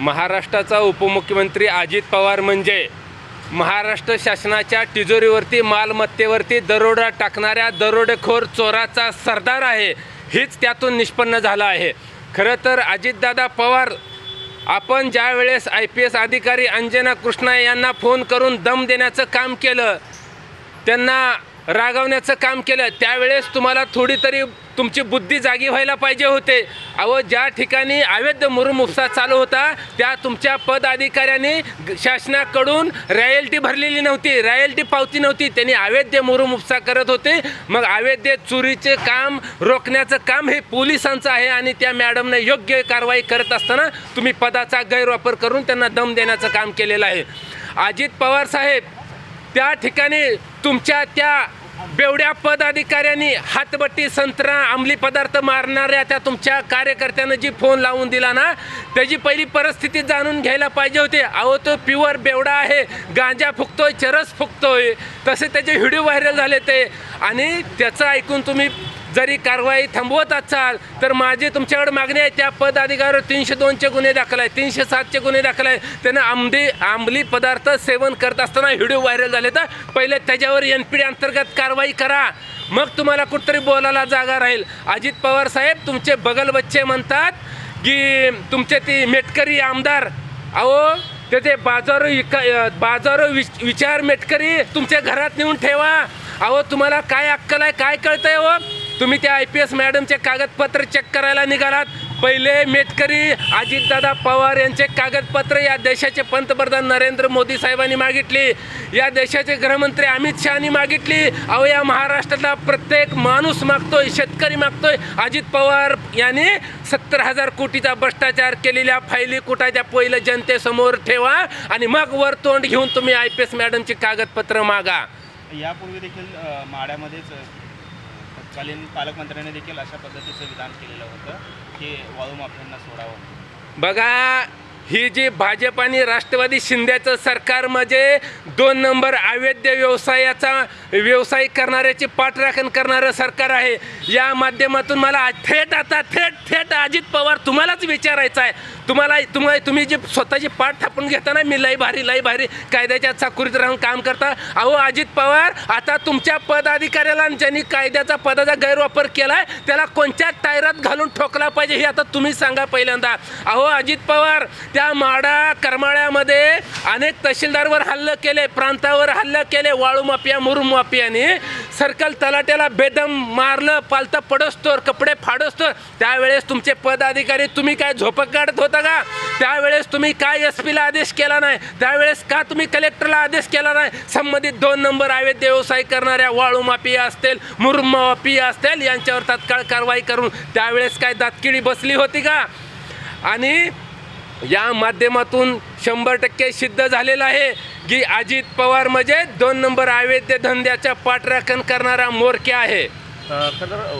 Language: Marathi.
महाराष्ट्राचा उपमुख्यमंत्री अजित पवार म्हणजे महाराष्ट्र शासनाच्या तिजोरीवरती मालमत्तेवरती दरोडा टाकणाऱ्या दरोडेखोर चोराचा सरदार आहे हीच त्यातून निष्पन्न झालं आहे. खरं तर अजितदादा पवार आपण ज्या वेळेस आय पी एस अधिकारी अंजना कृष्णा यांना फोन करून दम देण्याचं काम केलं त्यांना रागवण्याचं काम केलं त्यावेळेस तुम्हाला थोडी तरी तुमची बुद्धी जागी व्हायला पाहिजे होते. अहो ज्या ठिकाणी अवैध मुरुम उपसा चालू होता त्या तुमच्या पदाधिकाऱ्यांनी शासनाकडून रॉयल्टी भरलेली नव्हती रॉयल्टी पावती नव्हती. त्यांनी अवैध मुरुम उपसा करत होते. मग अवैध चोरीचे काम रोखण्याचं काम हे पोलिसांचं आहे आणि त्या मॅडमने योग्य कारवाई करत असताना तुम्ही पदाचा गैरवापर करून त्यांना दम देण्याचं काम केलेलं आहे. अजित पवार साहेब त्या ठिकाणी तुमच्या त्या बेवड्या पदाधिकाऱ्यांनी हातबट्टी संत्रा अंमली पदार्थ मारणाऱ्या त्या तुमच्या कार्यकर्त्यानं जी फोन लावून दिला ना त्याची पहिली परिस्थिती जाणून घ्यायला पाहिजे होते. अहो तो प्युअर बेवडा आहे. गांजा फुकतोय चरस फुकतोय. तसे त्याचे व्हिडिओ व्हायरल झाले ते. आणि त्याचं ऐकून तुम्ही जरी कारवाई थांबवत असाल तर माझी तुमच्याकडे मागणी आहे त्या पद अधिकाऱ्यावर तीनशे दोनचे गुन्हे दाखल आहे तीनशे सातचे गुन्हे दाखल आहे त्यानं आमदी आंबली पदार्थ सेवन करत असताना व्हिडिओ व्हायरल झाले तर पहिले त्याच्यावर एन पी डी अंतर्गत कारवाई करा. मग तुम्हाला कुठतरी बोलायला जागा राहील. अजित पवार साहेब तुमचे बगल बच्चे म्हणतात की तुमचे ती मेटकरी आमदार अहो त्याचे बाजार विका बाजार विच विचार मेटकरी तुमच्या घरात नेऊन ठेवा. अहो तुम्हाला काय अक्कल आहे काय कळतंय हो तुम्ही त्या आय पी एस मॅडमचे कागदपत्र चेक करायला निघालात. पहिले मेटकरी अजितदादा पवार यांचे कागदपत्र या देशाचे पंतप्रधान नरेंद्र मोदी साहेबांनी मागितली. या देशाचे गृहमंत्री अमित शहानी मागितली. अहो या महाराष्ट्रातला प्रत्येक माणूस मागतोय शेतकरी मागतोय. अजित पवार यांनी सत्तर हजार कोटीचा भ्रष्टाचार केलेल्या फायली कुटाच्या पहिलं जनतेसमोर ठेवा आणि मग वर तोंड घेऊन तुम्ही आय पी एस मॅडमची कागदपत्र मागा. यापूर्वी देखील माड्यामध्येच तत्कालीन पालकमंत्र्यांनी देखील अशा पद्धतीचं विधान केलेलं होतं की वाळू माफियांना सोडावं. बघा ही जी भाजप आणि राष्ट्रवादी शिंद्याचं सरकार म्हणजे दोन नंबर अवैध व्यवसायाचा व्यवसाय करणाऱ्याची पाठराखण करणारं सरकार आहे. या माध्यमातून मला थेट आता थेट थेट अजित पवार तुम्हालाच विचारायचं आहे. तुम्हाला तुम्हाला तुम्ही जे स्वतःची पाठ थापून घेताना मी लई भारी लई भारी कायद्याच्या चाकुरीत राहून काम करता. अहो अजित पवार आता तुमच्या पदाधिकाऱ्याला ज्यांनी कायद्याचा पदाचा गैरवापर केला आहे त्याला कोणत्या टायरात घालून ठोकला पाहिजे हे आता तुम्ही सांगा पहिल्यांदा. अहो अजित पवार त्या माडा करमाळ्यामध्ये अनेक तहसीलदारवर हल्लं केले प्रांतावर हल्ल केले वाळू माफिया मुरुम माफियाने. सर्कल तलाट्याला बेदम मारलं पालतं पडोस्तोर कपडे फाडोस्तोर त्यावेळेस तुमचे पदाधिकारी तुम्ही काय झोपक काढत होता का? त्यावेळेस तुम्ही काय एस पीला आदेश केला नाही? त्यावेळेस का तुम्ही कलेक्टरला आदेश केला नाही? संबंधित दोन नंबर अवैध व्यवसाय करणाऱ्या वाळू माफिया असतील मुरुम माफिया असतील यांच्यावर तात्काळ कारवाई करून त्यावेळेस काय दातकिडी बसली होती का? आणि या माध्यमातून शंभर टक्के सिद्ध झालेलं आहे की अजित पवार म्हणजे दोन नंबर अवैध धंद्याचा पाठराखण करणारा मोरक्या आहे. खरं